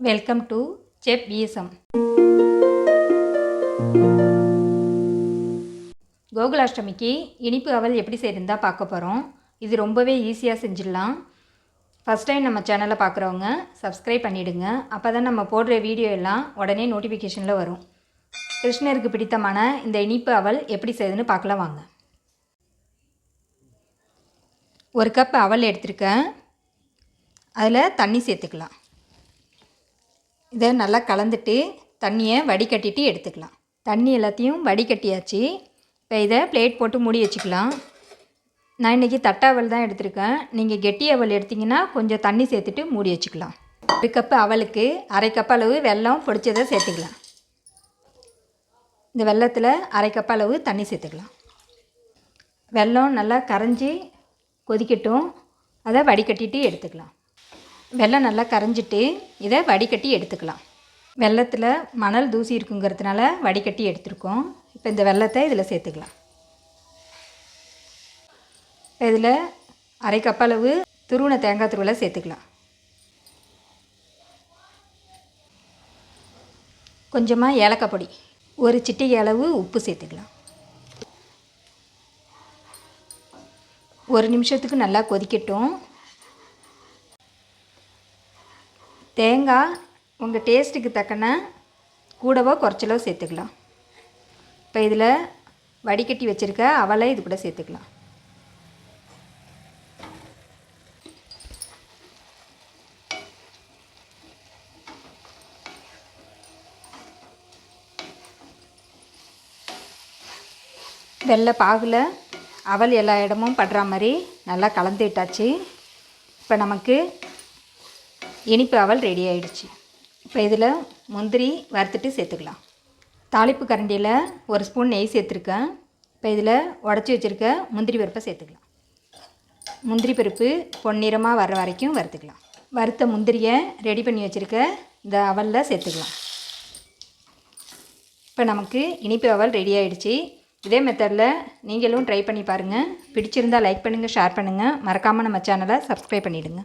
Welcome to chef VSM கோகுலாஷ்டமிக்கு இனிப்பு அவல் எப்படி செய்யுதுன்னு தான் பார்க்க போகிறோம் இது ரொம்பவே ஈஸியாக செஞ்சிடலாம். ஃபஸ்ட் டைம் நம்ம சேனலை பார்க்குறவங்க சப்ஸ்கிரைப் பண்ணிவிடுங்க அப்போ தான் நம்ம போடுற வீடியோ எல்லாம் உடனே நோட்டிஃபிகேஷனில் வரும். கிருஷ்ணருக்கு பிடித்தமான இந்த இனிப்பு அவல் எப்படி செய்யுதுன்னு பார்க்கலாம் வாங்க. ஒரு கப் அவல் எடுத்திருக்கேன். அதில் தண்ணி சேர்த்துக்கலாம். இதை நல்லா கலந்துட்டு தண்ணியை வடிகட்டிட்டு எடுத்துக்கலாம். தண்ணி எல்லாத்தையும் வடிகட்டியாச்சு. இப்போ இதை பிளேட் போட்டு மூடி வச்சுக்கலாம். நான் இன்றைக்கி தட்டாவல் தான் எடுத்திருக்கேன். நீங்கள் கெட்டி அவல் எடுத்திங்கன்னா கொஞ்சம் தண்ணி சேர்த்துட்டு மூடி வச்சுக்கலாம். ஒரு கப்பு அவலுக்கு அரை கப் அளவு வெல்லம் பொடிச்சதை சேர்த்துக்கலாம். இந்த வெள்ளத்தில் அரை கப் அளவு தண்ணி சேர்த்துக்கலாம். வெல்லம் நல்லா கரைஞ்சி கொதிக்கட்டும். அதை வடிகட்டிட்டு எடுத்துக்கலாம். வெள்ளம் நல்லா கரைஞ்சிட்டு இதை வடிகட்டி எடுத்துக்கலாம். வெள்ளத்தில் மணல் தூசி இருக்குங்கிறதுனால வடிகட்டி எடுத்துருக்கோம். இப்போ இந்த வெள்ளத்தை இதில் சேர்த்துக்கலாம். இதில் அரை கப் அளவு தேங்காய் துருவலை சேர்த்துக்கலாம். கொஞ்சமாக ஏலக்காய் பொடி ஒரு சிட்டிகை அளவு உப்பு சேர்த்துக்கலாம். ஒரு நிமிஷத்துக்கு நல்லா கொதிக்கட்டும். தேங்காய் உங்கள் டேஸ்ட்டுக்கு தக்கன கூடவோ குறைச்சலோ சேர்த்துக்கலாம். இப்போ இதில் வடிகட்டி வச்சுருக்க அவலை இது கூட சேர்த்துக்கலாம். வெள்ளை பாகில் அவல் எல்லா இடமும் படுற மாதிரி நல்லா கலந்து விட்டாச்சு. இப்போ நமக்கு இனிப்பு அவல் ரெடி ஆயிடுச்சு. இப்போ இதில் முந்திரி வறுத்துட்டு சேர்த்துக்கலாம். தாளிப்பு கரண்டியில் ஒரு ஸ்பூன் நெய் சேர்த்துருக்கேன். இப்போ இதில் உடச்சி வச்சுருக்க முந்திரி பருப்பை சேர்த்துக்கலாம். முந்திரி பருப்பு பொன்னிறமாக வர்ற வரைக்கும் வறுத்துக்கலாம். வறுத்த முந்திரியை ரெடி பண்ணி வச்சுருக்க இந்த அவலில் சேர்த்துக்கலாம். இப்போ நமக்கு இனிப்பு அவல் ரெடி ஆகிடுச்சு இதே மெத்தடில் நீங்களும் ட்ரை பண்ணி பாருங்கள் பிடிச்சிருந்தால் லைக் பண்ணுங்கள் ஷேர் பண்ணுங்கள் மறக்காமல் நம்ம சேனலை சப்ஸ்கிரைப் பண்ணிவிடுங்க